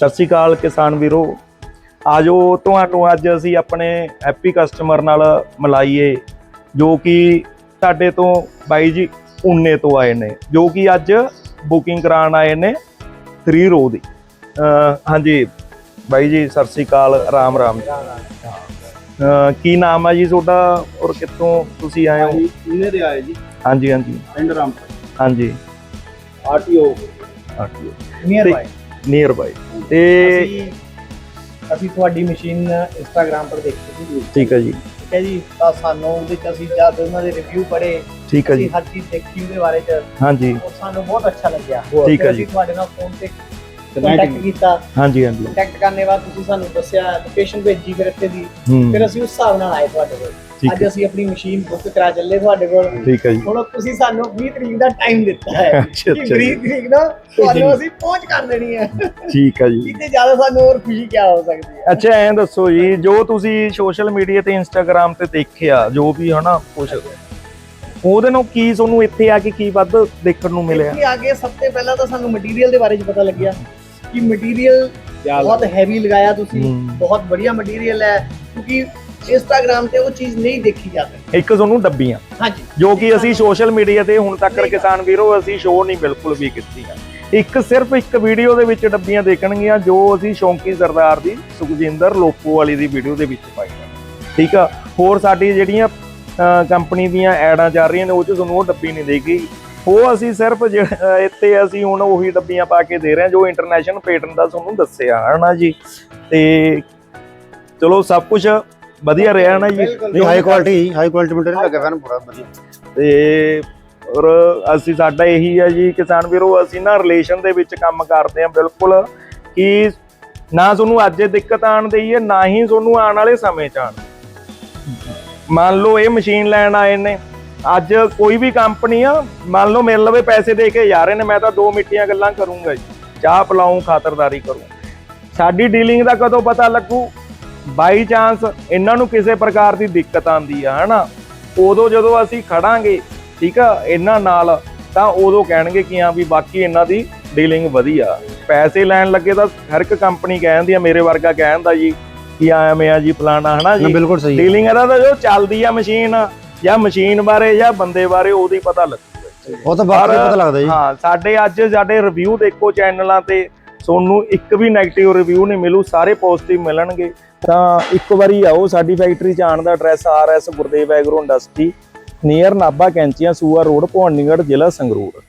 ਸਤਿ ਸ਼੍ਰੀ ਅਕਾਲ ਕਿਸਾਨ ਵੀਰੋ। ਆਜੋ ਤੁਹਾਨੂੰ ਅੱਜ ਅਸੀਂ ਆਪਣੇ ਹੈਪੀ ਕਸਟਮਰ ਨਾਲ ਮਿਲਾਈਏ ਜੋ ਕਿ ਸਾਡੇ ਤੋਂ ਬਾਈ ਜੀ ਉਨੇ ਤੋਂ ਆਏ ਨੇ ਜੋ ਕਿ ਅੱਜ ਬੁਕਿੰਗ ਕਰਾਉਣ ਆਏ ਨੇ 3 ਰੋ ਦੀ। ਹਾਂਜੀ ਬਾਈ ਜੀ ਸਤਿ ਸ਼੍ਰੀ ਅਕਾਲ ਰਾਮ ਰਾਮ ਅਹ ਕੀ ਨਾਮ ਹੈ ਜੀ ਤੁਹਾਡਾ ਔਰ ਕਿੱਥੋਂ ਤੁਸੀਂ ਆਏ ਹੋ? ਇਹਨੇ ਦੇ ਆਏ ਜੀ। ਹਾਂਜੀ ਹਾਂਜੀ। ਪਿੰਡ ਰਾਮ ਹਾਂਜੀ। ਆਰਟੀਓ ਨੀਅਰ ਬਾਈ ਨੀਅਰ ਬਾਈ ਤੇ ਅਸੀਂ ਅਸੀਂ ਤੁਹਾਡੀ ਮਸ਼ੀਨ ਇੰਸਟਾਗ੍ਰam ਪਰ ਦੇਖੀ ਸੀ ਠੀਕ ਹੈ ਜੀ। ਠੀਕ ਹੈ ਜੀ ਤਾਂ ਸਾਨੂੰ ਉਹਦੇ ਚ ਅਸੀਂ ਜਦ ਉਹਨਾਂ ਦੇ ਰਿਵਿਊ ਪੜ੍ਹੇ ਠੀਕ ਹੈ ਜੀ। ਹਰ ਚੀਜ਼ ਦੇਖੀ ਉਹਦੇ ਬਾਰੇ ਚ। ਹਾਂਜੀ। ਉਹ ਸਾਨੂੰ ਬਹੁਤ ਅੱਛਾ ਲੱਗਿਆ। ਠੀਕ ਹੈ ਜੀ। ਤੁਹਾਡੇ ਨਾਲ ਫੋਨ ਤੇ ਕੰਟੈਕਟ ਕੀਤਾ। ਹਾਂਜੀ ਹਾਂਜੀ। ਕੰਟੈਕਟ ਕਰਨ ਦੇ ਬਾਅਦ ਤੁਸੀਂ ਸਾਨੂੰ ਦੱਸਿਆ ਲੋਕੇਸ਼ਨ ਭੇਜੀ ਫਿਰ ਇੱਥੇ ਦੀ। ਫਿਰ ਅਸੀਂ ਉਸ ਹਿਸਾਬ ਨਾਲ ਆਏ ਤੁਹਾਡੇ ਕੋਲ। ਅੱਜ ਅਸੀਂ ਆਪਣੀ ਮਸ਼ੀਨ ਬੁੱਕ ਕਰਾ ਚੱਲੇ ਤੁਹਾਡੇ ਕੋਲ। ਠੀਕ ਹੈ ਜੀ। ਹੁਣ ਤੁਸੀਂ ਸਾਨੂੰ 20 ਤਰੀਕ ਦਾ ਟਾਈਮ ਦਿੱਤਾ ਹੈ। ਅੱਛਾ ਅੱਛਾ 20 ਜੀ। ਤਰੀਕ ਨੂੰ ਤੁਹਾਨੂੰ ਅਸੀਂ ਪਹੁੰਚ ਕਰ ਦੇਣੀ ਹੈ। ਠੀਕ ਹੈ ਜੀ। ਕਿਤੇ ਜ਼ਿਆਦਾ ਸਾਨੂੰ ਹੋਰ ਖੁਸ਼ੀ ਕੀ ਹੋ ਸਕਦੀ ਹੈ? ਅੱਛਾ ਐਂ ਦੱਸੋ ਜੀ ਜੋ ਤੁਸੀਂ ਸੋਸ਼ਲ ਮੀਡੀਆ ਤੇ ਇੰਸਟਾਗ੍ਰam ਤੇ ਦੇਖਿਆ ਜੋ ਵੀ ਹਨਾ ਕੁਝ ਉਹਦੇ ਨੂੰ ਕੀ ਤੁਹਾਨੂੰ ਇੱਥੇ ਆ ਕੇ ਕੀ ਵੱਧ ਦੇਖਣ ਨੂੰ ਮਿਲਿਆ? ਇੱਥੇ ਆ ਕੇ ਸਭ ਤੋਂ ਪਹਿਲਾਂ ਤਾਂ ਸਾਨੂੰ ਮਟੀਰੀਅਲ ਦੇ ਬਾਰੇ ਚ ਪਤਾ ਲੱਗਿਆ। ਕਿ ਮਟੀਰੀਅਲ ਬਹੁਤ ਹੈਵੀ ਲਗਾਇਆ ਤੁਸੀਂ ਹੂੰ। ਬਹੁਤ ਵਧੀਆ ਮਟੀਰੀਅਲ ਹੈ ਕਿਉਂਕਿ ਇੰਸਟਾਗ੍ਰam ਤੇ ਉਹ ਚੀਜ਼ ਨਹੀਂ ਦੇਖੀ ਜਾਂਦੀ ਇੱਕ ਤੁਹਾਨੂੰ ਡੱਬੀਆਂ ਹਾਂਜੀ। ਜੋ ਕਿ ਅਸੀਂ ਸੋਸ਼ਲ ਮੀਡੀਆ ਤੇ ਹੁਣ ਤੱਕ ਕਿਸਾਨ ਵੀਰੋ ਅਸੀਂ ਸ਼ੋਅ ਨਹੀਂ ਬਿਲਕੁਲ ਵੀ ਕੀਤੀ ਇੱਕ ਸਿਰਫ ਇੱਕ ਵੀਡੀਓ ਦੇ ਵਿੱਚ ਡੱਬੀਆਂ ਦੇਖਣਗੀਆਂ ਜੋ ਅਸੀਂ ਸ਼ੌਂਕੀ ਸਰਦਾਰ ਦੀ ਸੁਖਜਿੰਦਰ ਲੋਪੋ ਵਾਲੀ ਦੀ ਵੀਡੀਓ ਦੇ ਵਿੱਚ ਪਾਈਆਂ ਠੀਕ ਆ? ਹੋਰ ਸਾਡੀ ਜਿਹੜੀਆਂ ਕੰਪਨੀ ਦੀਆਂ ਐਡਾਂ ਚੱਲ ਰਹੀਆਂ ਨੇ ਉਹ ਚ ਤੁਹਾਨੂੰ ਉਹ ਡੱਬੀ ਨਹੀਂ ਦੇਗੀ। ਉਹ ਅਸੀਂ ਸਿਰਫ ਇੱਥੇ ਅਸੀਂ ਹੁਣ ਉਹੀ ਡੱਬੀਆਂ ਪਾ ਕੇ ਦੇ ਰਹੇ ਹਾਂ ਜੋ ਇੰਟਰਨੈਸ਼ਨਲ ਪੇਟਰਨ ਦਾ ਤੁਹਾਨੂੰ ਦੱਸਿਆ ਹਨਾ ਜੀ? ਤੇ ਚਲੋ ਸਭ ਕੁਝ ਵਧੀਆ ਰਿਹਾ ਨਾ ਜੀ। ਨਹੀਂ high quality high quality material ਲੱਗਿਆ ਫੈਨ ਪੂਰਾ ਵਧੀਆ। ਤੇ ਔਰ ਅਸੀਂ ਸਾਡਾ ਇਹੀ ਹੈ ਜੀ ਕਿਸਾਨ ਵੀਰੋ ਅਸੀਂ ਨਾ ਰਿਲੇਸ਼ਨ ਦੇ ਵਿੱਚ ਕੰਮ ਕਰਦੇ ਹਾਂ ਬਿਲਕੁਲ ਕਿ ਨਾ ਤੁਹਾਨੂੰ ਅੱਜ ਦਿੱਕਤ ਆਣ ਦਈਏ ਨਾ ਹੀ ਤੁਹਾਨੂੰ ਆਉਣ ਵਾਲੇ ਸਮੇਂ ਚ ਆਣ ਮੰਨ ਲਓ ਇਹ ਮਸ਼ੀਨ ਲੈਣ ਆਏ ਨੇ ਅੱਜ ਕੋਈ ਵੀ ਕੰਪਨੀ ਆ ਮੰਨ ਲਓ ਮੇਰੇ ਲਵੇ ਪੈਸੇ ਦੇ ਕੇ ਜਾ ਰਹੇ ਨੇ ਮੈਂ ਤਾਂ ਦੋ ਮਿੱਠੀਆਂ ਗੱਲਾਂ ਕਰੂੰਗਾ ਜੀ। ਚਾਹ ਪਿਲਾਉਂ ਖਾਤਰਦਾਰੀ ਕਰੂੰ। ਸਾਡੀ ਡੀਲਿੰਗ ਦਾ ਕਦੋਂ ਪਤਾ ਲੱਗੂ? ਬਾਈ ਚਾਂਸ ਇਹਨਾਂ ਨੂੰ ਕਿਸੇ ਪ੍ਰਕਾਰ ਦੀ ਦਿੱਕਤ ਆਂਦੀ ਆ ਹਨਾ? ਉਦੋਂ ਜਦੋਂ ਅਸੀਂ ਖੜਾਂਗੇ ਠੀਕ ਆ ਇਹਨਾਂ ਨਾਲ ਤਾਂ ਉਦੋਂ ਕਹਿਣਗੇ ਕਿ ਹਾਂ ਵੀ ਬਾਕੀ ਇਹਨਾਂ ਦੀ ਡੀਲਿੰਗ ਵਧੀਆ। ਪੈਸੇ ਲੈਣ ਲੱਗੇ ਤਾਂ ਹਰ ਇੱਕ ਕੰਪਨੀ ਕਹਿੰਦੀ ਆ ਮੇਰੇ ਵਰਗਾ ਕਹਿੰਦਾ ਜੀ ਕਿ ਐਵੇਂ ਆ ਜੀ ਫਲਾਣਾ ਹਨਾ ਜੀ? ਬਿਲਕੁਲ ਸਹੀ। ਡੀਲਿੰਗ ਇਹਦਾ ਤਾਂ ਜੋ ਚੱਲਦੀ ਆ ਮਸ਼ੀਨ। ਜਾਂ ਮਸ਼ੀਨ ਬਾਰੇ ਜਾਂ ਬੰਦੇ ਬਾਰੇ ਉਹਦੀ ਪਤਾ ਲੱਗੂਗਾ ਉਹ ਤਾਂ ਬਾਕੀ ਪਤਾ ਲੱਗਦਾ ਜੀ। ਹਾਂ ਸਾਡੇ ਅੱਜ ਸਾਡੇ ਰਿਵਿਊ ਦੇਖੋ ਚੈਨਲਾਂ ਤੇ ਤੁਹਾਨੂੰ ਇੱਕ ਵੀ 네ਗੇਟਿਵ ਰਿਵਿਊ ਨਹੀਂ ਮਿਲੂ ਸਾਰੇ ਪੋਜ਼ਿਟਿਵ ਮਿਲਣਗੇ। ਤਾਂ ਇੱਕ ਵਾਰੀ ਆਓ ਸਾਡੀ ਫੈਕਟਰੀ ਚ ਆਉਣ ਦਾ address R S Gurdev agro industry near Nabha ਕੈਂਚੀਆਂ ਸੂਆ ਰੋਡ ਭਵਾਨੀਗੜ੍ਹ ਜ਼ਿਲ੍ਹਾ ਸੰਗਰੂਰ।